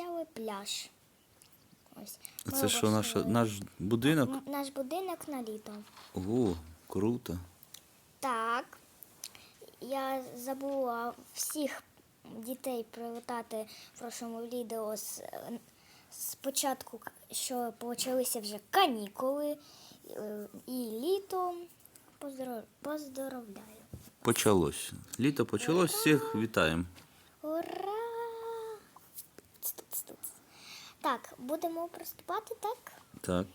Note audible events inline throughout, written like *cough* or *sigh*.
гостявий пляж. Ось. А Ми це що, наш, наш будинок? Наш будинок на літо. О, круто. Так. Я забула всіх дітей привітати в прошлому відео з, спочатку, к- що почалися вже канікули е, і літо. Поздоров... Поздоровляю. Почалось. Літо почалось, всіх вітаємо. Так, будемо приступати, так? Так.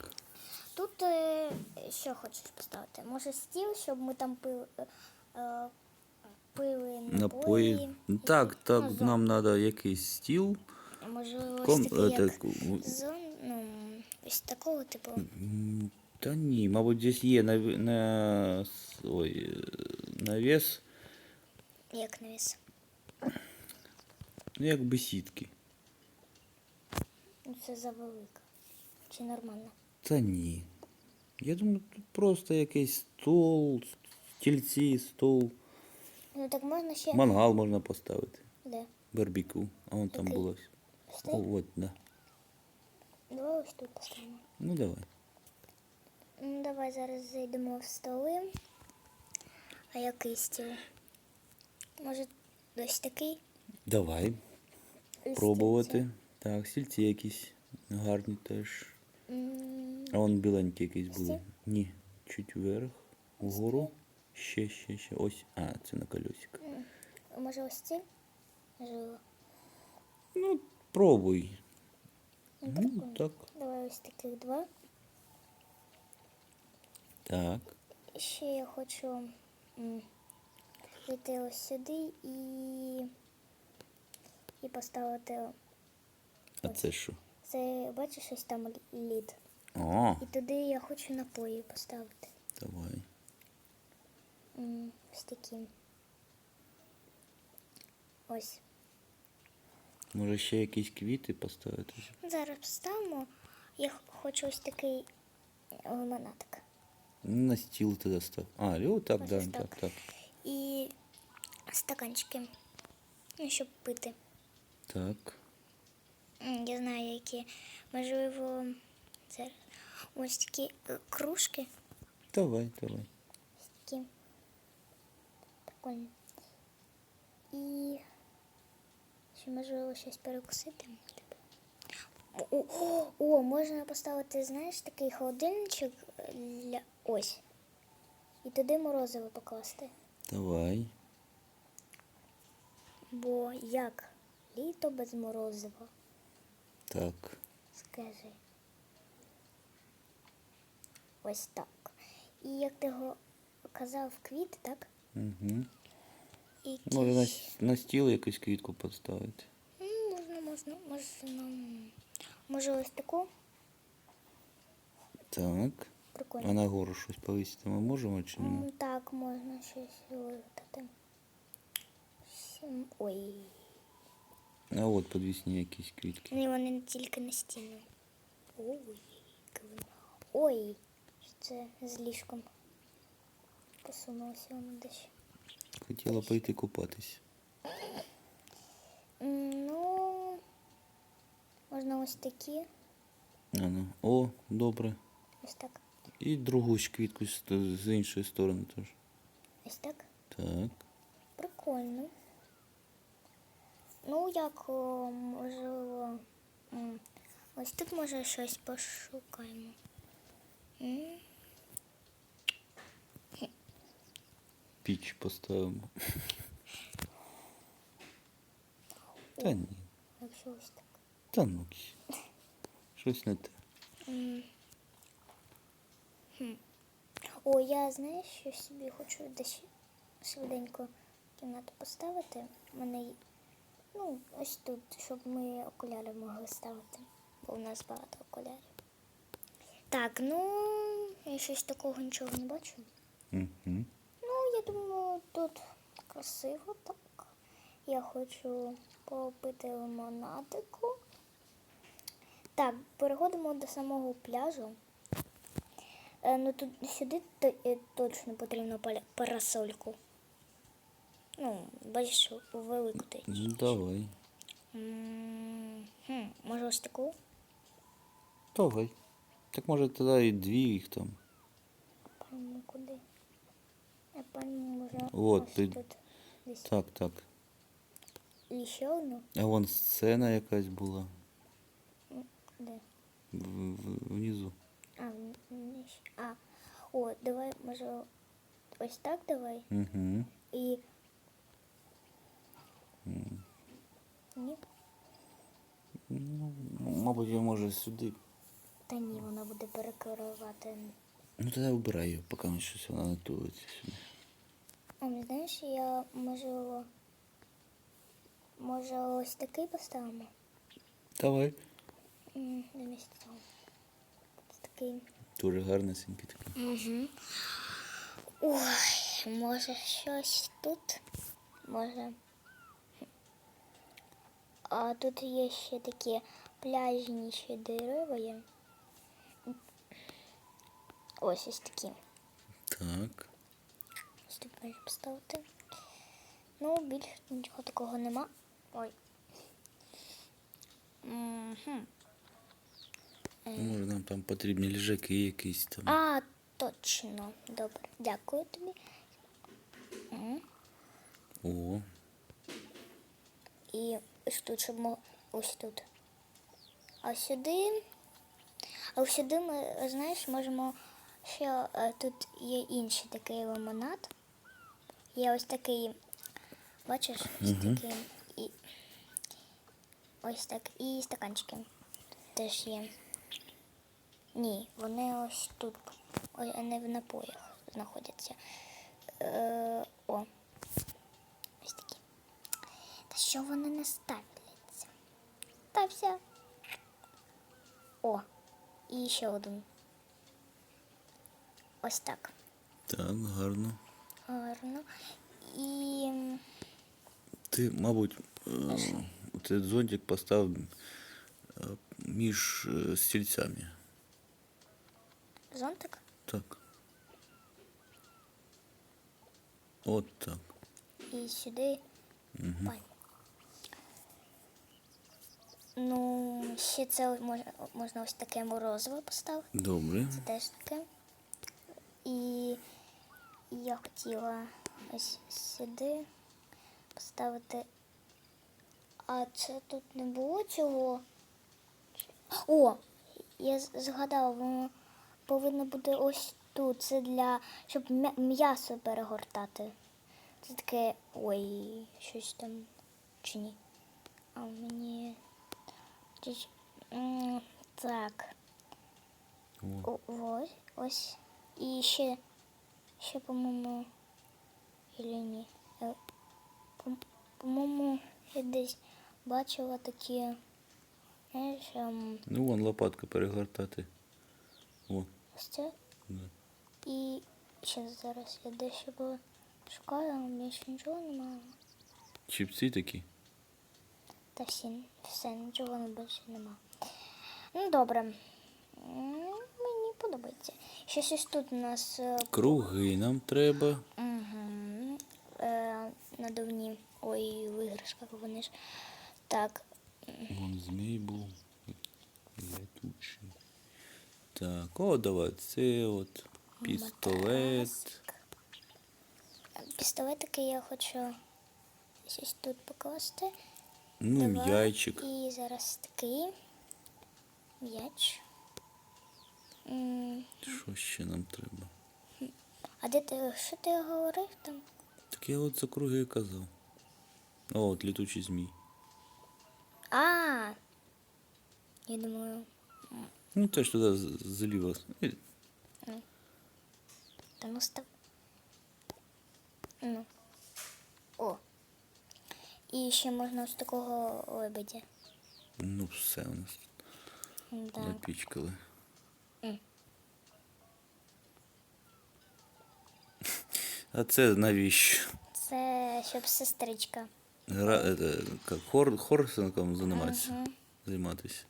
Тут е, що хочеш поставити? Може стіл, щоб ми там пили, е, е, пили напої. Напої. Так, так, Ну, нам треба якийсь стіл. Може ось такий, як зон, ну, ось такого типу. Та ні, мабуть, десь є на, на, ой, навіс, Як навіс. ну як бесідки. Ну, Це завелика. Чи нормально? Та ні. Я думаю, тут просто якийсь стол, стільці, стол. Ну так можна ще. Мангал можна поставити. Де? Барбекю. А вон там було. О, цей? от, да. Давай ось тут поставимо. Ну давай. Ну, давай зараз зайдемо в столи. А який стіл? Може, ось такий? Давай. Ось Пробувати. Так, стільці якісь гарні теж. А вон біленькі якісь були. Ні. Чуть вверх. Угору. Ще, ще, ще. Ось. А, це на колесиках. Може ось ці? Можливо. Ну, пробуй. Ну, Ну, так. Давай ось таких два. Так. Ще я хочу прийти ось сюди і, і поставити. А це що? Це бачиш ось там лід. О, І туди я хочу напої поставити. давай. М, Ось такі. Ось. Може ще якісь квіти поставити? Зараз поставимо. Я х- хочу ось такий лимонадик. Ну, На стіл тоді став. А, о, так, Ось да, так, так. так. І стаканчики. Ну, щоб пити. Так. Я знаю, які. Можливо, зараз. Ось такі е, кружки. Давай, давай. Ось такі. Прикольні. І ще можливо щось перекусити. О, о, о, можна поставити, знаєш, такий холодильничок для ось. І туди морозиво покласти. Давай. Бо як літо без морозива, Так. скажи. Ось так. І як ти го казав, квіт, так? Угу. І Може на, на стіл якусь квітку поставити. М, Можна, можна, можна. Може ось таку? Так. Прикольно. А на гору щось повісити ми можемо чи не? Так, можна щось вивертати. Сім- Ой. А от подвісні якісь квітки. Ні, вони тільки на стіну. Ой. Ой, це з ліжком. Посунулося воно десь. Хотіла пойти купатись. Ну, можна ось такі. А, ну. О, добре. Ось так. І другу ж квітку з іншої сторони теж. Ось так. Так. Прикольно. Ну, як можливо. Ось тут може щось пошукаємо. Піч поставимо. Та ні. Якщо ось так. Та ну. Щось не те. О, я знаєш, що собі хочу десь швиденько кімнату поставити. У мене ну, ось тут, щоб ми окуляри могли ставити. Бо у нас багато окулярів. Так, ну я щось такого нічого не бачу. Угу. Ну, я думаю, тут красиво так. Я хочу попити лимонадику. Так, переходимо до самого пляжу. Е, ну тут сюди е, точно потрібно парасольку. Ну, бачиш, велику ти. Ну, давай. М, хм, Може ось таку? Давай. Так може тоді і дві їх там. Пальму куди? Я пальму може От, ось ти- тут. Десь. Так, так. І ще одну? А вон сцена якась була. Де? В, в, внизу. А, ще- а, о, давай, може, ось так давай. Угу. І. Ні? Ну, мабуть, я може сюди. Та ні, вона буде перекривати. Ну тоді вибирай її, поки ми щось вона не тується сюди. А не знаєш, я може. Може ось такий поставимо? Давай. Місці цього. Ось такий. Дуже гарнесенький такий. Угу. Ой, може щось тут? Може. А тут є ще такі пляжні ще дерева є. Ось ось такі. Так. Ось тут можна поставити. Ну, більше нічого такого нема. Ой. Угу. Може нам там потрібні лежаки якісь там. А, точно. Добре. Дякую тобі. Мгм. О, І ось тут, щоб ми ось тут. А сюди. А сюди ми, знаєш, можемо ще е, тут є інший такий лимонад. Є ось такий, бачиш, ось такий і ось так. І стаканчики теж є. Ні, вони ось тут. Ось вони в напоях знаходяться. Е, о. Ось такі. Та що вони не ставляться? Стався. О, і ще один. Ось так. так, гарно. Гарно. І м, Ти, мабуть, е, цей зонтик постав е, між е, стільцями. зонтик. Так. От так. І сюди пальму. Ну, ще це можна, можна ось таке морозиво поставити. Добре. Це теж таке. І я хотіла ось сюди поставити. А це тут не було цього. О! Я згадала, воно повинно бути ось тут. Це для щоб м'я- м'ясо перегортати. Це таке. Ой, щось там чи ні. А мені. Чи- Так. О. Ось, ось. І ще, ще, по-моєму, или ні. Е, по- По-моєму, я десь бачила такі, знаєш, ем, Ну, вон лопатка перегортати. О, ось це. да. І ще зараз я дещо шукаю, але більше нічого немає. Чіпці такі. Та всі, все, нічого не більше нема. Ну, добре. Мені подобається. Щось ось тут у нас е, Круги нам треба. Угу. Е, надувні. Ой, в іграшках вони ж. Так. Вон змій був. Летучий. Так, о, давай, це от пістолет. Пістолетики я хочу ось тут покласти. Ну, і Давай. м'ячик. І зараз такий м'яч. Що ще нам треба? А де ти що ти говорив там? Так я от за круги і казав. О, от літучий змій. А. Я думаю, Ну, теж туди з- зліва. І Та ну став. Ну. О. І ще можна ось такого лебедя. Ну, все у нас Да. напічкали. А це навіщо? Це щоб сестричка. Гра, это, как, хор, хорсингом займатися, Мгм. займатися.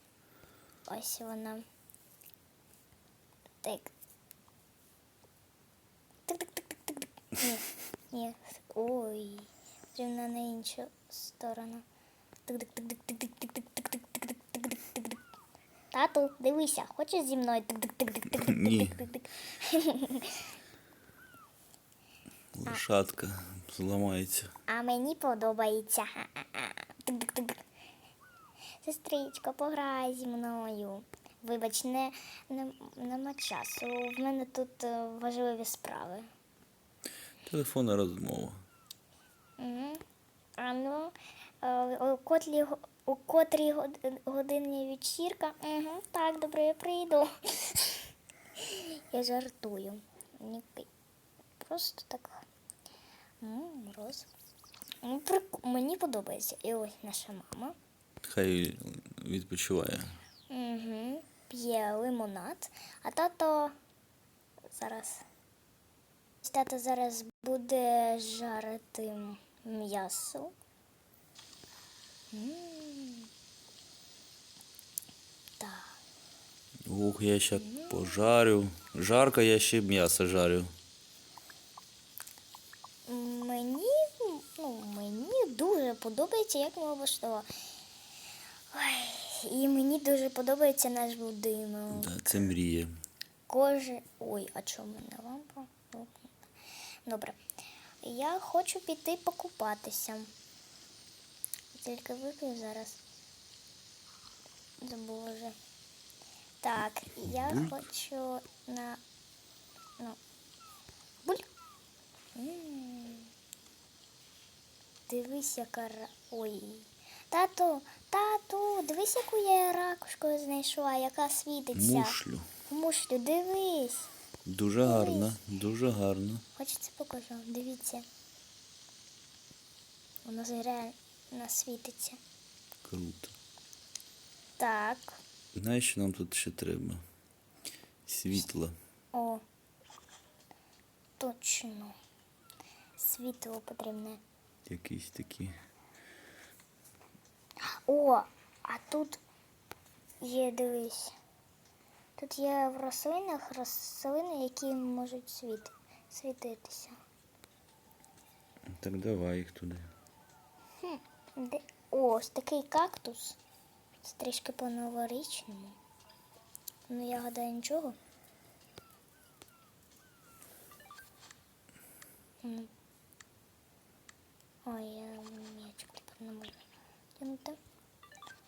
Ось вона. Так. Тик-тик-тик-тик-тик. Ні. Ні. Ой потрібна на іншу сторону. Тату, дивися, хочеш зі мною? Ні. Лошадка зламається. А мені подобається. Сестричко, пограй зі мною. Вибач, не, не, нема часу. В мене тут важливі справи. Телефонна розмова. Угу. А ну, е, у, котлі, у котрій год- годині вечірка? Угу, так, добре, я прийду. *laughs* я жартую. Просто так. Мороз. Мені подобається. І ось наша мама. Хай відпочиває. Угу. П'є лимонад. А тато зараз. Тато зараз буде жарити м'ясо. Так. Ух, я ще пожарю. Жарко, я ще м'ясо жарю. Мені, ну, мені дуже подобається, як ми облаштували. Ой, і мені дуже подобається наш будинок. Да, це мрія. Кожен. Ой, а чому не лампа? Добре. Я хочу піти покупатися. Тільки випив зараз. Забула вже. Так, я Бульк. хочу на. Ну. Буль. М. Дивись, яка ра... Ой. Тату, тату, дивись, яку я ракушку знайшла, яка світиться. Мушлю. Мушлю, дивись. Дуже гарно, дуже гарно. Хочеться покажу. Дивіться. Воно реально світиться. Круто. Так. Знаєш, що нам тут ще треба? Світло. О. Точно. Світло потрібне. Якісь такі. О, а тут є, дивись. Тут є в рослинах рослини, які можуть світ, світитися. Так давай їх туди. Де? О, ось такий кактус. Це трішки по-новорічному. Ну, я гадаю, нічого. Ой, я м'ячик тепер не можу.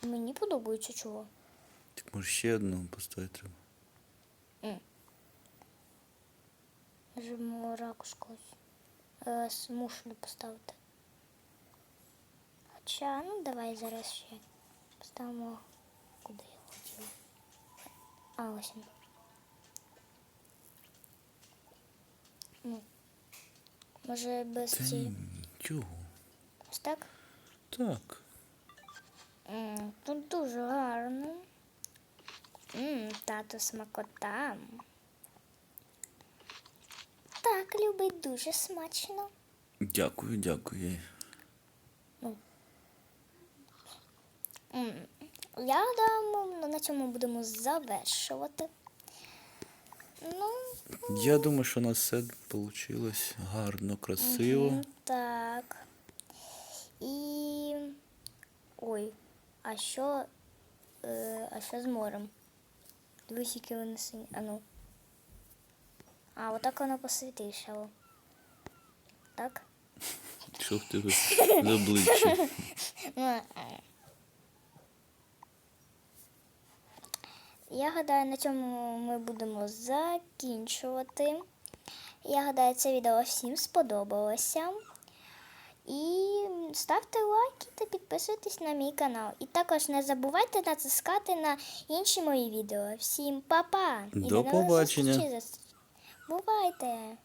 Мені подобається чого. Може ще одну поставити треба. Можемо ракушку ось, е, з мушлю поставити. Хоча, ну давай зараз ще поставимо куди я хотіла. А ось він. Ну. Може без Та цієї. нічого. Ось так? Так. М, Тут дуже гарно. М, Тато смакота. Так, любить дуже смачно. Дякую, дякую. Я гадаю, на цьому будемо завершувати. Ну, Я думаю, що у нас все вийшло гарно, красиво. так. І. Ой, а що. Е, а що з морем? Дивись, які вони сині. А ну. А, отак воно посвітішало. Так? Що в тебе з обличчя? *laughs* Ну, е. Я гадаю, на цьому ми будемо закінчувати. Я гадаю, це відео всім сподобалося. І ставте лайки та підписуйтесь на мій канал. І також не забувайте натискати на інші мої відео. Всім па-па! І До нових побачення. зустрічей. Бувайте!